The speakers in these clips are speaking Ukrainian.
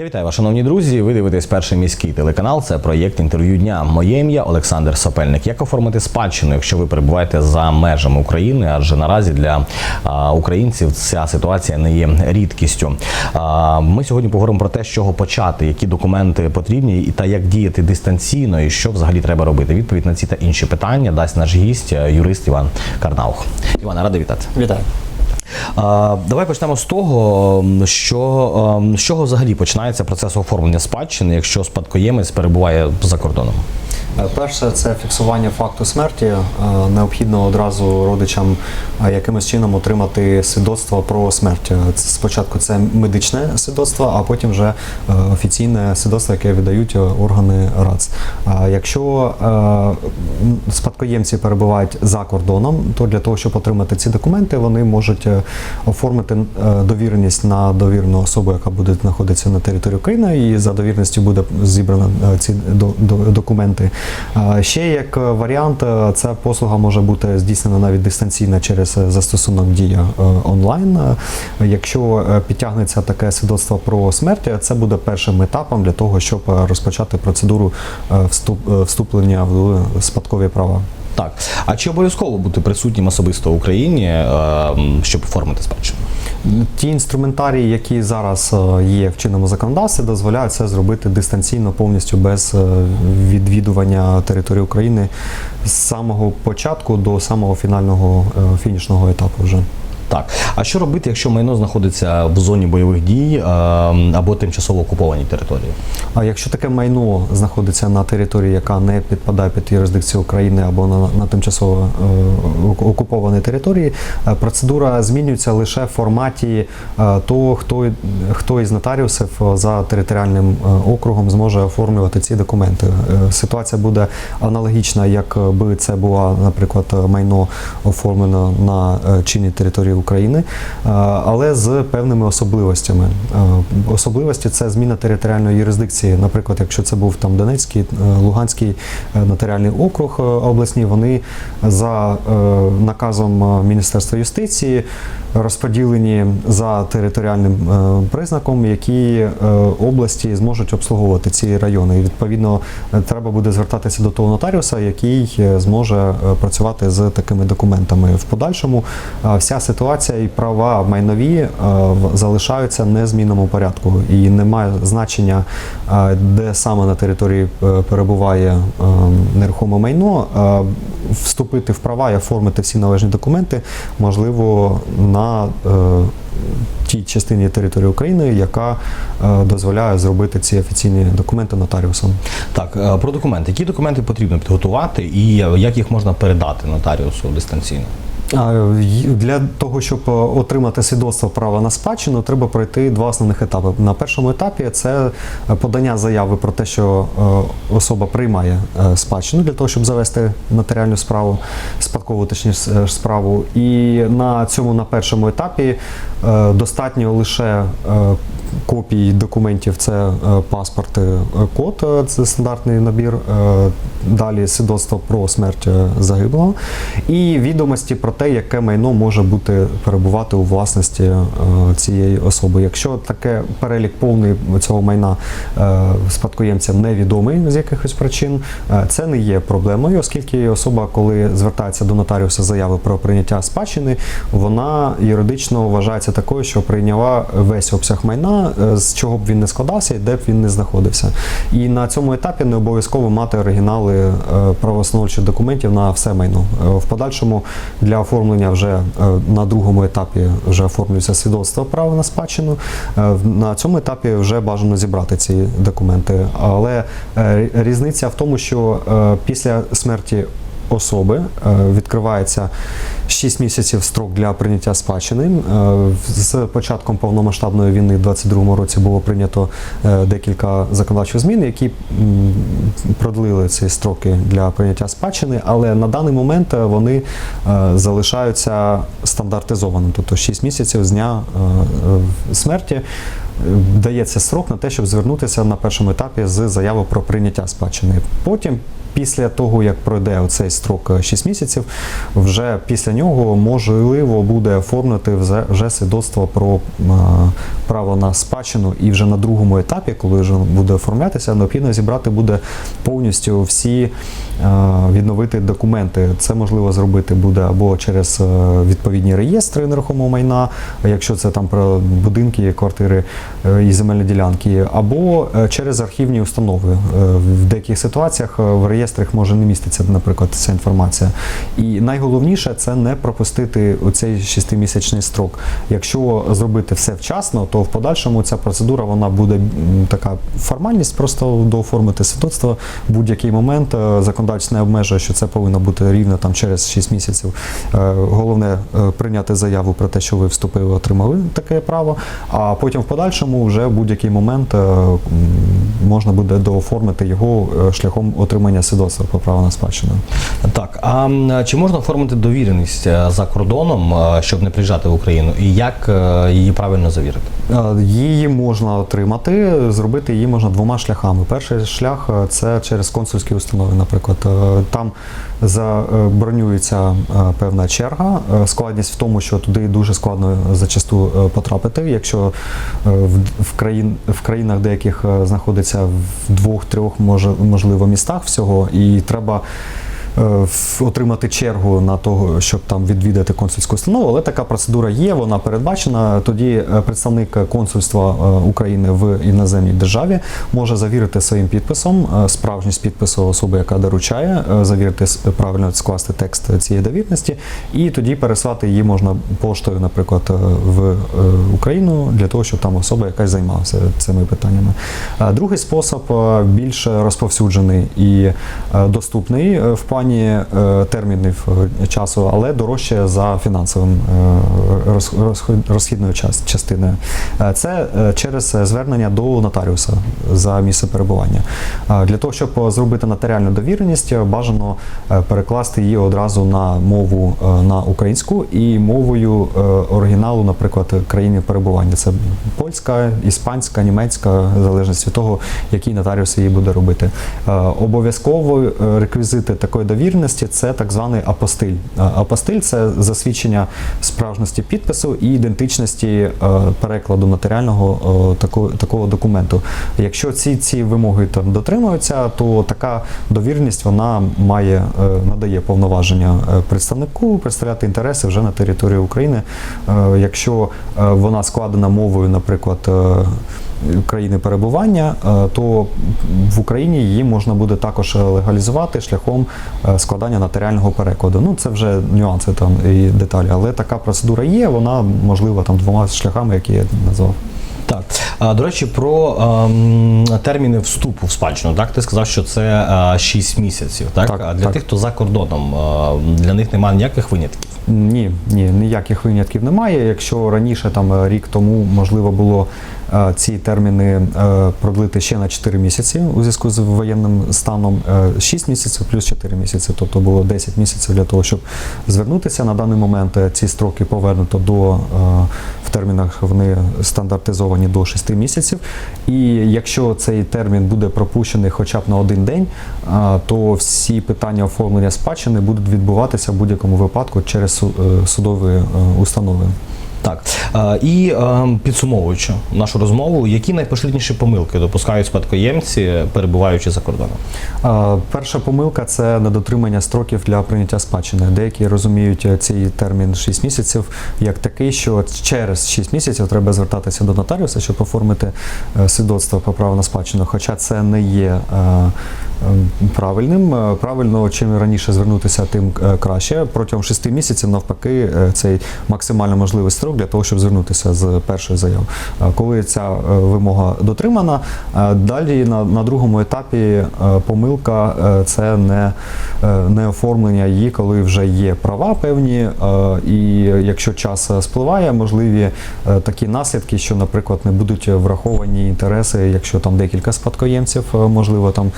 Я вітаю вас, шановні друзі. Ви дивитесь перший міський телеканал. Це проєкт інтерв'ю дня. Моє ім'я Олександр Сапельник. Як оформити спадщину, якщо ви перебуваєте за межами України? Адже наразі для а, українців ця ситуація не є рідкістю. А, ми сьогодні поговоримо про те, з чого почати, які документи потрібні, і та як діяти дистанційно, і що взагалі треба робити. Відповідь на ці та інші питання дасть наш гість, юрист Іван Карнаух. Івана, радий вітати. Вітаю. Давай почнемо з того, що з чого взагалі починається процес оформлення спадщини, якщо спадкоємець перебуває за кордоном. Е, Перше це фіксування факту смерті. Е, Необхідно одразу родичам е, якимось чином отримати свідоцтво про смерть. Спочатку це медичне свідоцтво, а потім вже офіційне свідоцтво, яке видають е, органи РАЦ. Якщо спадкоємці перебувають за кордоном, то для того, щоб отримати ці документи, вони можуть оформити довіреність на довірену особу, яка буде знаходитися на території України, і за довіреністю буде зібрано ці до- до- документи. Ще як е, варіант, е, ця послуга може бути здійснена навіть дистанційно через е, застосунок дія онлайн. Якщо підтягнеться таке свідоцтво про смерть, це буде першим етапом для того, щоб розпочати процедуру вступ- вступлення в спадкові права. Так, а чи обов'язково бути присутнім особисто в Україні, щоб оформити спадщину? Ті інструментарії, які зараз е, є в чинному законодавстві, дозволяють це зробити дистанційно, повністю без е, відвідування території України з самого початку до самого фінального е, фінішного етапу. Вже Так, а що робити, якщо майно знаходиться в зоні бойових дій ем, або тимчасово окупованій території? а якщо таке майно знаходиться на території, яка не підпадає під юрисдикцію України або на, на тимчасово е, окупованій території, е, процедура змінюється лише в форматі е, того, хто, хто із нотаріусів е, за територіальним е, округом зможе оформлювати ці документи. Е, Ситуація буде аналогічна, якби це була, наприклад, майно оформлено на е, чинній території України, е, але з певними особливостями. Е, Особливості це зміна територіальної юрисдикції. Наприклад, якщо це був там Донецький, е, Луганський нотаріальний округ обласні, вони за наказом Міністерства юстиції розподілені за територіальним признаком, які області зможуть обслуговувати ці райони. І відповідно треба буде звертатися до того нотаріуса, який зможе працювати з такими документами. В подальшому вся ситуація і права майнові е, залишаються незмінному порядку, і немає значення, е, де саме на території е, перебуває нерухоме майно. Вступити в права і оформити всі належні документи можливо на тій частині території України, яка дозволяє зробити ці офіційні документи нотаріусом. Так, про документи. Які документи потрібно підготувати і як їх можна передати нотаріусу дистанційно? Для того, щоб е, отримати свідоцтво права на спадщину, треба пройти два основних етапи. На першому етапі це е, подання заяви про те, що е, особа приймає спадщину для того, щоб завести нотаріальну справу, спадкову точніше справу. І на цьому на першому етапі достатньо лише копій документів, це е, паспорт, е, код, е, це стандартний набір. Далі свідоцтво про смерть загиблого і відомості про те, яке майно може бути перебувати у власності цієї особи. Якщо таке перелік повний цього майна спадкоємцям невідомий з якихось причин, це не є проблемою, оскільки особа, коли звертається до нотаріуса заяви про прийняття спадщини, вона юридично вважається такою, що прийняла весь обсяг майна, е, з чого б він не складався і де б він не знаходився. І на цьому етапі не обов'язково мати оригінали е, правоустановчих документів на все майно. Е, В подальшому для оформлення вже на другому етапі вже оформлюється свідоцтво права на спадщину. На цьому етапі вже бажано зібрати ці документи. Але різниця в тому, що після смерті особи е, відкривається 6 місяців строк для прийняття спадщини. Е, З початком повномасштабної війни в 22-му році було прийнято е, декілька законодавчих змін, які продлили ці строки для прийняття спадщини, але на даний момент вони залишаються стандартизованими, тобто 6 місяців з дня смерті. Дається срок на те, щоб звернутися на першому етапі з заявою про прийняття спадщини. Потім Після того, як пройде цей строк е, 6 місяців, вже після нього можливо буде оформити вже- свідоцтво про е, право на спадщину. І вже на другому етапі, коли вже буде оформлятися, необхідно зібрати буде повністю всі е, відновити документи. Це можливо зробити буде або через е, відповідні реєстри нерухомого майна, якщо це там про будинки, квартири е, і земельні ділянки, або е, через архівні установи. Е, В деяких ситуаціях е, в реєстрах може не міститися, наприклад, ця інформація. І найголовніше це не пропустити оцей шестимісячний строк. Якщо зробити все вчасно, то в подальшому ця процедура вона буде така формальність, просто дооформити свідоцтво в будь-який момент. Е, Законодавець не обмежує, що це повинно бути рівно там через 6 місяців. Е, Головне е, прийняти заяву про те, що ви вступили, отримали таке право. А потім в подальшому вже в будь-який момент можна буде дооформити його е, шляхом отримання свідоцтва про право на спадщину. Так, а чи можна оформити довіреність е, за кордоном, е, щоб не приїжджати в Україну? І як її правильно завірити? Е, Її можна отримати, зробити її можна двома шляхами. Перший шлях е, це через консульські установи, наприклад. Е, Там забронюється певна черга. Складність в тому, що туди дуже складно зачасту потрапити. Якщо в, країн, в країнах деяких знаходиться в двох-трьох можливо містах всього, і треба отримати чергу на того, щоб там відвідати консульську установу, але така процедура є, вона передбачена. Тоді е, представник консульства е, України в іноземній державі може завірити своїм підписом е, справжність підпису особи, яка доручає, е, завірити правильно скласти текст цієї довірності, і тоді переслати її можна поштою, наприклад, е, в е, Україну для того, щоб там особа якась займалася цими питаннями. Е, Другий спосіб е, більш розповсюджений і е, доступний е, в плані е, термінів е, часу, але дорожче за фінансовим е, розхідною час- частиною. Це через звернення до нотаріуса за місце перебування. Для того, щоб зробити нотаріальну довіреність, бажано перекласти її одразу на мову на українську і мовою оригіналу, наприклад, країни перебування. Це польська, іспанська, німецька, в залежності від того, який нотаріус її буде робити. Обов'язково реквізити такої довіреності це так званий апостиль. Апостиль це засвідчення справжності підпису і ідентичності е, перекладу нотаріального е, такого, документу. Якщо ці, ці вимоги там дотримуються, то така довіреність вона має е, надає повноваження представнику представляти інтереси вже на території України. Якщо вона складена мовою, наприклад. Е, країни перебування, е, то в Україні її можна буде також легалізувати шляхом е, складання нотаріального перекладу. Ну це вже нюанси там і деталі, але така процедура є. Вона можлива там двома шляхами, які я назвав. Так, до речі, про ем, терміни вступу в спадщину. Так, ти сказав, що це е, 6 місяців. Так, Так, а для так. тих, хто за кордоном, е, для них немає ніяких винятків. Ні, ні, ніяких винятків немає. Якщо раніше, там е, рік тому, можливо було е, ці терміни е, продлити ще на 4 місяці у зв'язку з воєнним станом, е, 6 місяців плюс 4 місяці, тобто було 10 місяців для того, щоб звернутися. На даний момент ці строки повернуто до в термінах вони стандартизовані до 6 місяців. І якщо цей термін буде пропущений хоча б на один день, то всі питання оформлення спадщини будуть відбуватися в будь-якому випадку через е, судові е, установи. Так е, і е, підсумовуючи нашу розмову, які найпоширеніші помилки допускають спадкоємці, перебуваючи за кордоном? Перша помилка це недотримання строків для прийняття спадщини. Деякі розуміють е, цей термін 6 місяців як такий, що через 6 місяців треба звертатися до нотаріуса, щоб оформити е, свідоцтво про право на спадщину. Хоча це не є е, е, правильним. Е, Правильно, чим раніше звернутися, тим е, краще. Протягом 6 місяців, навпаки, е, цей максимально можливий строк для того, щоб звернутися з першої заяви. Коли ця е, вимога дотримана, е, далі на, на другому етапі е, помилка це не, не оформлення її, коли вже є права певні, і якщо час спливає, можливі такі наслідки, що, наприклад, не будуть враховані інтереси, якщо там декілька спадкоємців, можливо, там,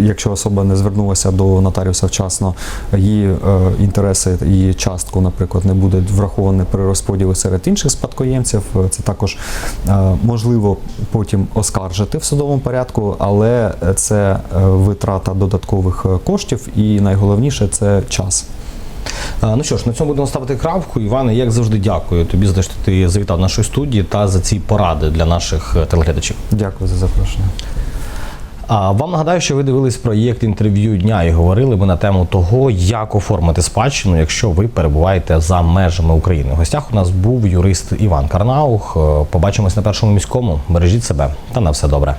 якщо особа не звернулася до нотаріуса вчасно, її інтереси, її частку, наприклад, не будуть враховані при розподілі серед інших спадкоємців. Це також е, можливо потім оскаржити в судовому порядку, але це е, витрата додаткових е, коштів, і найголовніше це час. Ну що ж, на цьому будемо ставити крапку. Іване, як завжди, дякую тобі за те, що ти завітав в нашу студію та за ці поради для наших телеглядачів. Дякую за запрошення. Вам нагадаю, що ви дивились проєкт інтерв'ю дня і говорили ми на тему того, як оформити спадщину, якщо ви перебуваєте за межами України. В гостях у нас був юрист Іван Карнаух. Е, Побачимось на першому міському. Бережіть себе та на все добре.